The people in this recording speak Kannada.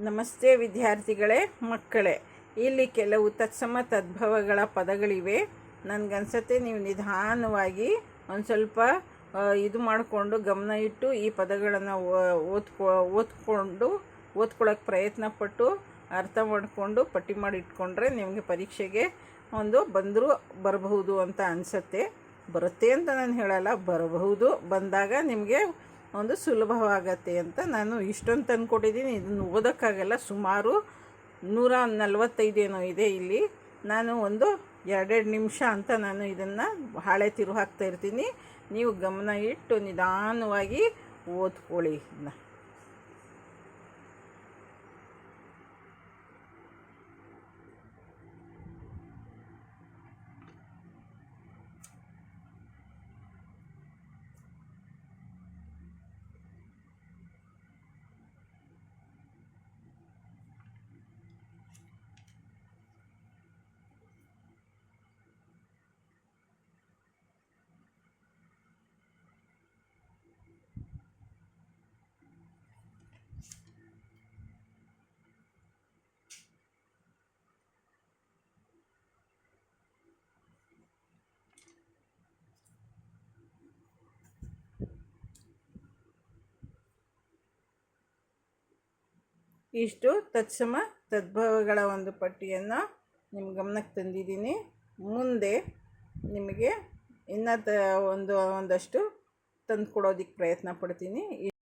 ನಮಸ್ತೆ ವಿದ್ಯಾರ್ಥಿಗಳೇ, ಮಕ್ಕಳೇ. ಇಲ್ಲಿ ಕೆಲವು ತತ್ಸಮ ತದ್ಭವಗಳ ಪದಗಳಿವೆ. ನನಗನ್ಸತ್ತೆ ನೀವು ನಿಧಾನವಾಗಿ ಒಂದು ಸ್ವಲ್ಪ ಇದು ಮಾಡಿಕೊಂಡು ಗಮನ ಇಟ್ಟು ಈ ಪದಗಳನ್ನು ಓದ್ಕೊ, ಓದ್ಕೊಂಡು ಓದ್ಕೊಳ್ಳೋಕ್ಕೆ ಪ್ರಯತ್ನ ಪಟ್ಟು ಅರ್ಥ ಮಾಡಿಕೊಂಡು ಪಟ್ಟಿ ಮಾಡಿ ಇಟ್ಕೊಂಡ್ರೆ ನಿಮಗೆ ಪರೀಕ್ಷೆಗೆ ಒಂದು ಬಂದರೂ ಬರಬಹುದು ಅಂತ ಅನಿಸತ್ತೆ. ಬರುತ್ತೆ ಅಂತ ನಾನು ಹೇಳಲ್ಲ, ಬರಬಹುದು. ಬಂದಾಗ ನಿಮಗೆ ಒಂದು ಸುಲಭವಾಗತ್ತೆ ಅಂತ ನಾನು ಇಷ್ಟೊಂದು ತಂದುಕೊಟ್ಟಿದ್ದೀನಿ ಇದನ್ನು ಓದೋಕ್ಕಾಗಲ್ಲ. ಸುಮಾರು ನೂರ ನಲ್ವತ್ತೈದೇನೋ ಇದೆ ಇಲ್ಲಿ. ನಾನು ಒಂದು ಎರಡೆರಡು ನಿಮಿಷ ಅಂತ ನಾನು ಇದನ್ನು ಹಾಳೆ ತಿರು ಹಾಕ್ತಾ ಇರ್ತೀನಿ. ನೀವು ಗಮನ ಇಟ್ಟು ನಿಧಾನವಾಗಿ ಓದ್ಕೊಳ್ಳಿ ಇದನ್ನ. ಇಷ್ಟು ತತ್ಸಮ ತದ್ಭವಗಳ ಒಂದು ಪಟ್ಟಿಯನ್ನು ನಿಮ್ಮ ಗಮನಕ್ಕೆ ತಂದಿದ್ದೀನಿ. ಮುಂದೆ ನಿಮಗೆ ಇನ್ನೂ ಒಂದು ಒಂದಷ್ಟು ತಂದು ಕೊಡೋದಕ್ಕೆ ಪ್ರಯತ್ನ ಪಡ್ತೀನಿ.